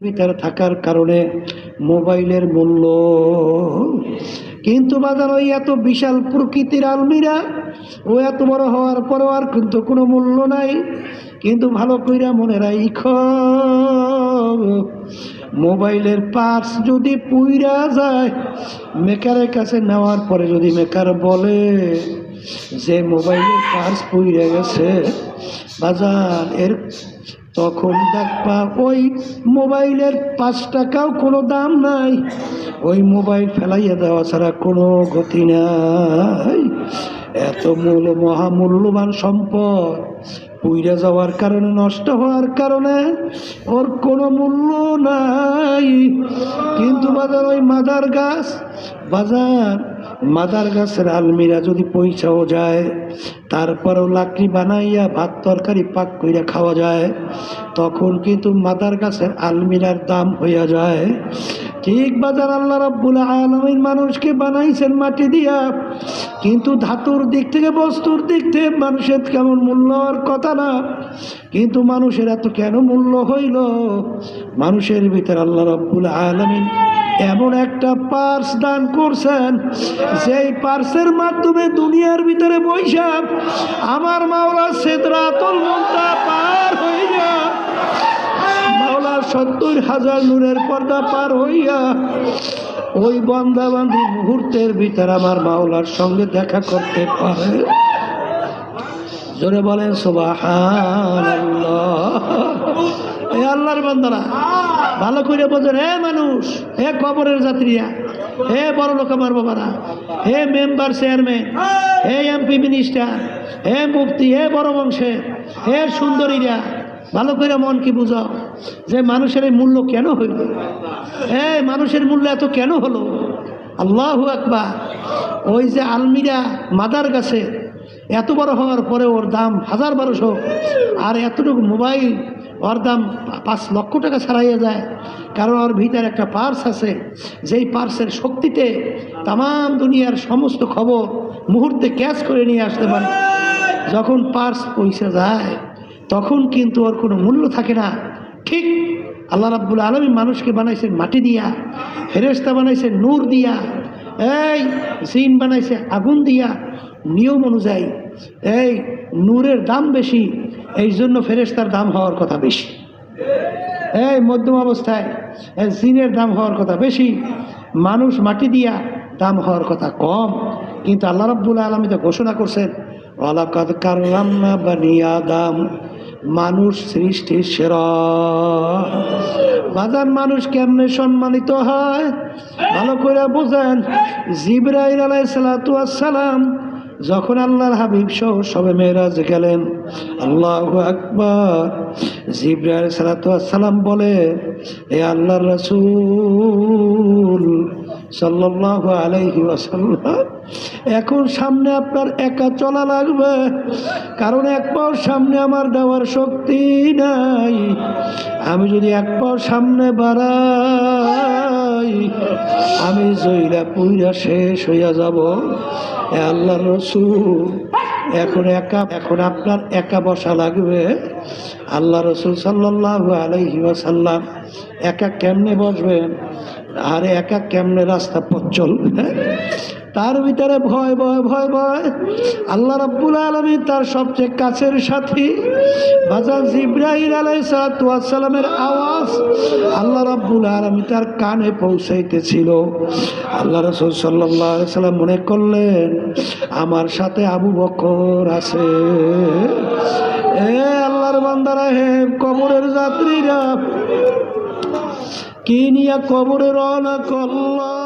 ভিতরে থাকার কারণে মোবাইলের মূল্য। কিন্তু বাজার ওই এত বিশাল প্রকৃতির আলমিরা, ও এত বড় হওয়ার পরেও আর কিন্তু কোনো মূল্য নাই। কিন্তু ভালো কইরা মনে রাইখ, মোবাইলের পার্স যদি পুইরা যায় মেকারের কাছে নেওয়ার পরে যদি মেকার বলে যে মোবাইলের পার্স পুইরা গেছে, বাজার এর তখন দেখবা ওই মোবাইলের পাঁচ টাকাও কোনো দাম নাই। ওই মোবাইল ফেলাইয়া দেওয়া ছাড়া কোনো গতি নাই। এত মূল্য মহামূল্যবান সম্পদ পুইরে যাওয়ার কারণে, নষ্ট হওয়ার কারণে ওর কোনো মূল্য নাই। কিন্তু বাজার ওই মাদার গাছ, বাজার মাদার গাছের আলমিরা যদি পৌঁছাও যায়, তারপরেও লাকড়ি বানাইয়া ভাত তরকারি পাক কইরা খাওয়া যায়, তখন কিন্তু মাদার গাছের আলমিরার দাম হইয়া যায়। ঠিক বাজার আল্লাহ রাব্বুল আলমিন মানুষকে বানাইছেন মাটি দিয়া। কিন্তু ধাতুর দিক থেকে, বস্তুর দিক থেকে মানুষের কেমন মূল্য হওয়ার কথা না। কিন্তু মানুষের এত কেন মূল্য হইল? মানুষের ভিতরে আল্লাহ রাব্বুল আলমিন এমন একটা পার্স দান করছেন, যেই পার্সের মাধ্যমে দুনিয়ার ভিতরে বৈশাখ আমার মাওলা সেদরাতল মন্তা পার হইয়া মাওলার সত্তর হাজার নূরের পর্দা পার হইয়া ওই বন্দাবান্দি মুহূর্তের ভিতরে আমার মাওলার সঙ্গে দেখা করতে পারে। জোরে বলেন এ আল্লাহর বান্দারা, ভালো করে বোঝেন, হে মানুষ, হে কবরের যাত্রীরা হে বড় লোক আমার বাবারা, হে মেম্বার চেয়ারম্যান, হে এমপি মিনিস্টার, হে মুফতি, হে বড় বংশের, হে সুন্দরীরা ভালো করে মন কি বুঝাও যে মানুষের এই মূল্য কেন হইল? হে মানুষের মূল্য এত কেন হলো? আল্লাহু আকবার। ওই যে আলমিরা মাদার গাছে এত বড় হওয়ার পরে ওর দাম হাজার বারোশো, আর এতটুকু মোবাইল, ওর দাম পাঁচ লক্ষ টাকা ছাড়াইয়া যায়। কারণ ওর ভিতরে একটা পার্স আছে, যেই পার্সের শক্তিতে তাম দুনিয়ার সমস্ত খবর মুহূর্তে ক্যাচ করে নিয়ে আসতে পারে। যখন পার্স পয়সা যায় তখন কিন্তু ওর কোনো মূল্য থাকে না। ঠিক আল্লাহ রাব্বুল আলমী মানুষকে বানাইছেন মাটি দিয়া ফেরেস্তা বানাইছে নূর দিয়া, এই জিন বানাইছে আগুন দিয়া নিয়ম অনুযায়ী, এই নূরের দাম বেশি এই জন্য ফেরেস্তার দাম হওয়ার কথা বেশি। এই মধ্যম অবস্থায় এই জিনের দাম হওয়ার কথা বেশি, মানুষ মাটি দিয়া দাম হওয়ার কথা কম। কিন্তু আল্লাহ রাব্বুল আলমী তো ঘোষণা করছেন অলাকাদ কারান্না বানি আদাম মানুষ সৃষ্টির সেরা। বাজার মানুষ কেমনে সম্মানিত হয়? ভালো করে বোঝেন, জিব্রাইল আলাই যখন আল্লাহর হাবিব সহ সবে মেয়েরাজ গেলেন, আল্লাহ আকবর, জিব্রাইল সালাম বলে, এ আল্লাহর রসুল সাল্লাহ আলাইহি ওয়াসাল্লাম। এখন সামনে আপনার একা চলা লাগবে, কারণ এক পাও সামনে আমার দেওয়ার শক্তি নাই। আমি যদি এক পাও সামনে বাড়াই, আমি জইরা পুইরা শেষ হইয়া যাব। আল্লাহ রসুল, এখন একা, এখন আপনার একা বসা লাগবে। আল্লাহ রসুল সাল্লাহ আলাইহি ওয়াসাল্লাম একা কেমনে বসবেন? আর একা কেমনে রাস্তা পথ চলবে তার ভিতরে ভয় ভয় ভয় ভয়। আল্লাহ রাব্বুল আলমী তার সবচেয়ে কাছের সাথী, বাজার জিব্রাহিল আলাইসালামের আওয়াজ আল্লাহ রাব্বুল আলমী তার কানে পৌঁছাইতেছিল। আল্লাহ রসুল সাল্লাম মনে করলেন, আমার সাথে আবু বকর আছে। এ আল্লাহর বান্দারা, হে কবরের যাত্রীরা কি নিয়ে কবরে রওনা করল?